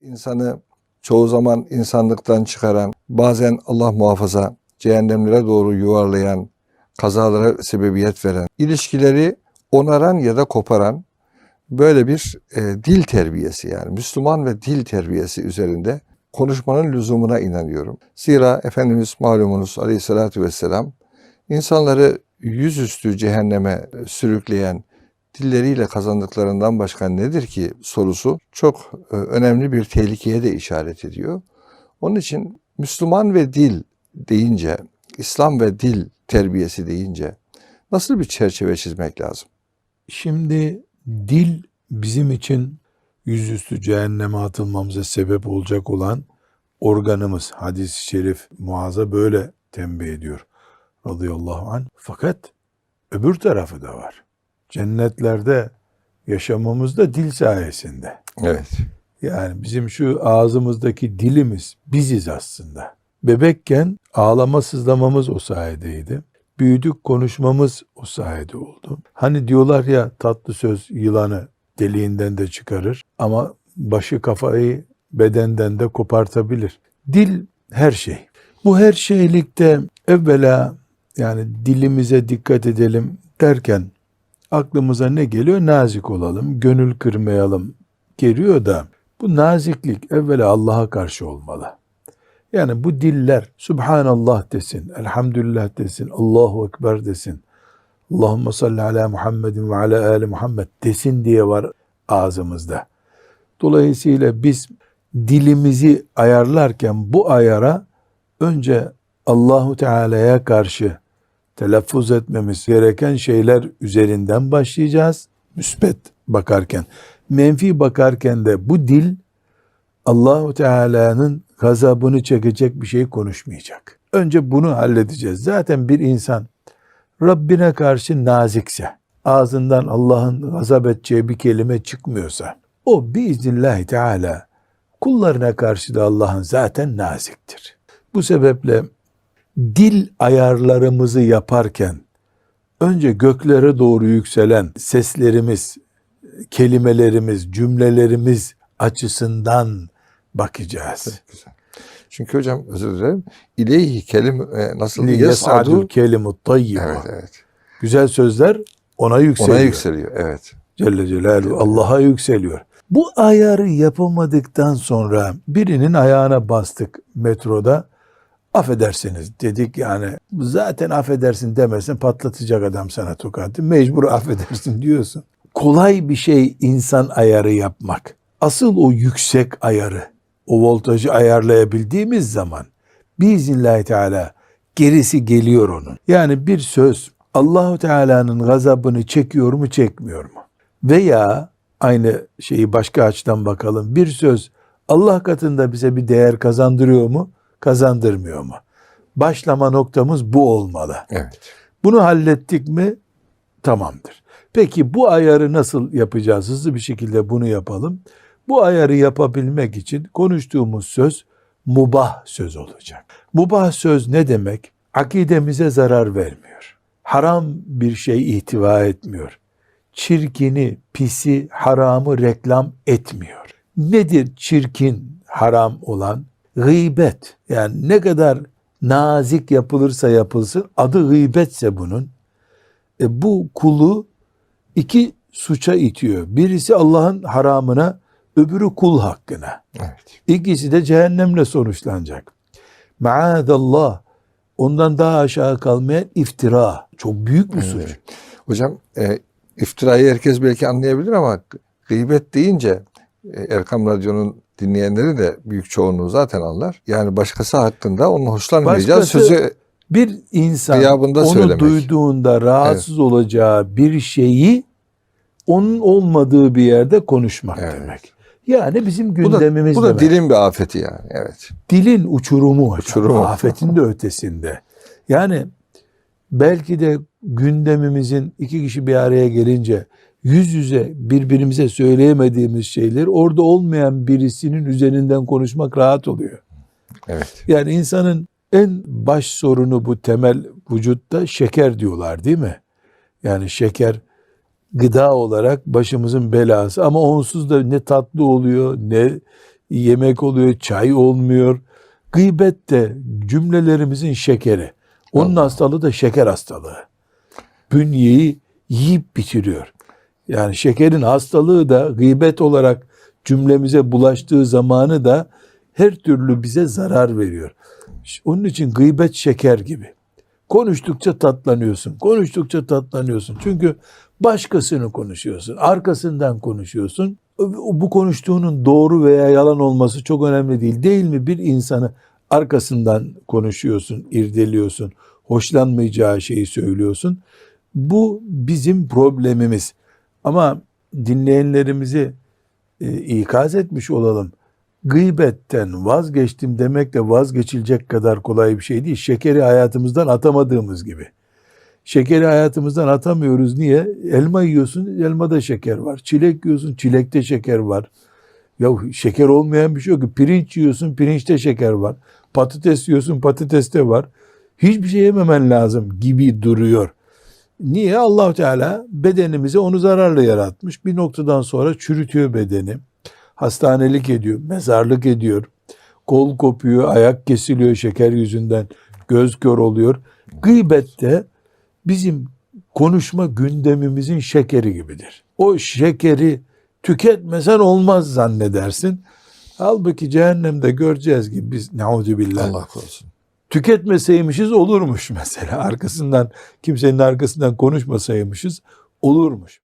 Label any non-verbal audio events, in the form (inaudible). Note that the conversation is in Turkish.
insanı çoğu zaman insanlıktan çıkaran, bazen Allah muhafaza cehennemlere doğru yuvarlayan, kazalara sebebiyet veren, ilişkileri onaran ya da koparan böyle bir e, dil terbiyesi yani Müslüman ve dil terbiyesi üzerinde konuşmanın lüzumuna inanıyorum. Zira Efendimiz malumunuz aleyhissalatü vesselam insanları yüzüstü cehenneme sürükleyen dilleriyle kazandıklarından başka nedir ki sorusu çok e, önemli bir tehlikeye de işaret ediyor. Onun için Müslüman ve dil deyince, İslam ve dil terbiyesi deyince nasıl bir çerçeve çizmek lazım? Şimdi dil bizim için yüzüstü cehenneme atılmamıza sebep olacak olan organımız. Hadis-i şerif muaza böyle tembih ediyor radıyallahu anh. Fakat öbür tarafı da var. Cennetlerde yaşamamız da dil sayesinde. Evet. Yani bizim şu ağzımızdaki dilimiz biziz aslında. Bebekken ağlama sızlamamız o sayedeydi. Büyüdük konuşmamız o sayede oldu. Hani diyorlar ya tatlı söz yılanı deliğinden de çıkarır ama başı kafayı bedenden de kopartabilir. Dil her şey. Bu her şeylikte evvela yani dilimize dikkat edelim derken aklımıza ne geliyor? Nazik olalım, gönül kırmayalım geliyor da bu naziklik evvela Allah'a karşı olmalı. Yani bu diller Subhanallah desin, Elhamdülillah desin, Allahu Ekber desin, Allahümme salli ala Muhammedin ve ala ali Muhammed desin diye var ağzımızda. Dolayısıyla biz dilimizi ayarlarken bu ayara önce Allahu Teala'ya karşı telaffuz etmemiz gereken şeyler üzerinden başlayacağız. Müsbet bakarken, menfi bakarken de bu dil Allahu Teala'nın gazabını çekecek bir şey konuşmayacak. Önce bunu halledeceğiz. Zaten bir insan Rabbine karşı nazikse, ağzından Allah'ın gazap edeceği bir kelime çıkmıyorsa, o biiznillahü teala kullarına karşı da Allah'ın zaten naziktir. Bu sebeple dil ayarlarımızı yaparken önce göklere doğru yükselen seslerimiz, kelimelerimiz, cümlelerimiz açısından bakacağız. Güzel. Çünkü hocam özür dilerim. İleyhi kelim e, nasıl yes'adul kelimut tayyibu. Evet evet. Güzel sözler ona yükseliyor. Ona yükseliyor. Evet. Celle Celaluhu Allah'a yükseliyor. Bu ayarı yapamadıktan sonra birinin ayağına bastık metroda. Affedersiniz dedik yani zaten affedersin demesin patlatacak adam sana tokatı. Mecbur affedersin (laughs) diyorsun. Kolay bir şey insan ayarı yapmak. Asıl o yüksek ayarı, o voltajı ayarlayabildiğimiz zaman biiznillahü teala gerisi geliyor onun. Yani bir söz Allahu Teala'nın gazabını çekiyor mu çekmiyor mu? Veya aynı şeyi başka açıdan bakalım. Bir söz Allah katında bize bir değer kazandırıyor mu? Kazandırmıyor mu? Başlama noktamız bu olmalı. Evet. Bunu hallettik mi? Tamamdır. Peki bu ayarı nasıl yapacağız? Hızlı bir şekilde bunu yapalım. Bu ayarı yapabilmek için konuştuğumuz söz mubah söz olacak. Mubah söz ne demek? Akidemize zarar vermiyor. Haram bir şey ihtiva etmiyor. Çirkini, pisi, haramı reklam etmiyor. Nedir çirkin, haram olan? Gıybet. Yani ne kadar nazik yapılırsa yapılsın, adı gıybetse bunun, e, bu kulu iki suça itiyor. Birisi Allah'ın haramına, öbürü kul hakkına. Evet. İkisi de cehennemle sonuçlanacak. Maadallah ondan daha aşağı kalmayan iftira. Çok büyük bir suç. Evet. Hocam e, iftirayı herkes belki anlayabilir ama gıybet deyince e, Erkam Radyo'nun dinleyenleri de büyük çoğunluğu zaten anlar. Yani başkası hakkında onun hoşlanmayacağı Başkası- sözü Bir insan onu söylemek. duyduğunda rahatsız olacağı bir şeyi onun olmadığı bir yerde konuşmak Evet. demek. Yani bizim bu da, gündemimiz bu da demek. dilin bir afeti yani. Evet. dilin uçurumu. Uçurumu. (laughs) Afetin de ötesinde. Yani belki de gündemimizin iki kişi bir araya gelince yüz yüze birbirimize söyleyemediğimiz şeyler orada olmayan birisinin üzerinden konuşmak rahat oluyor. Evet. Yani insanın en baş sorunu bu temel vücutta şeker diyorlar değil mi? Yani şeker gıda olarak başımızın belası ama onsuz da ne tatlı oluyor ne yemek oluyor, çay olmuyor. Gıybet de cümlelerimizin şekeri. Onun Allah. hastalığı da şeker hastalığı. Bünyeyi yiyip bitiriyor. Yani şekerin hastalığı da gıybet olarak cümlemize bulaştığı zamanı da her türlü bize zarar veriyor. Onun için gıybet şeker gibi. Konuştukça tatlanıyorsun. Konuştukça tatlanıyorsun. Çünkü başkasını konuşuyorsun. Arkasından konuşuyorsun. Bu konuştuğunun doğru veya yalan olması çok önemli değil. Değil mi? Bir insanı arkasından konuşuyorsun, irdeliyorsun. Hoşlanmayacağı şeyi söylüyorsun. Bu bizim problemimiz. Ama dinleyenlerimizi e, ikaz etmiş olalım. Gıybetten vazgeçtim demek de vazgeçilecek kadar kolay bir şey değil. Şekeri hayatımızdan atamadığımız gibi. Şekeri hayatımızdan atamıyoruz. Niye? Elma yiyorsun, elmada şeker var. Çilek yiyorsun, çilekte şeker var. Ya şeker olmayan bir şey yok ki. Pirinç yiyorsun, pirinçte şeker var. Patates yiyorsun, patateste var. Hiçbir şey yememen lazım gibi duruyor. Niye? allah Teala bedenimize onu zararlı yaratmış. Bir noktadan sonra çürütüyor bedeni. Hastanelik ediyor, mezarlık ediyor. Kol kopuyor, ayak kesiliyor şeker yüzünden. Göz kör oluyor. Gıybette bizim konuşma gündemimizin şekeri gibidir. O şekeri tüketmesen olmaz zannedersin. Halbuki cehennemde göreceğiz ki biz neudübillah Allah korusun. Tüketmeseymişiz olurmuş mesela. Arkasından kimsenin arkasından konuşmasaymışız olurmuş.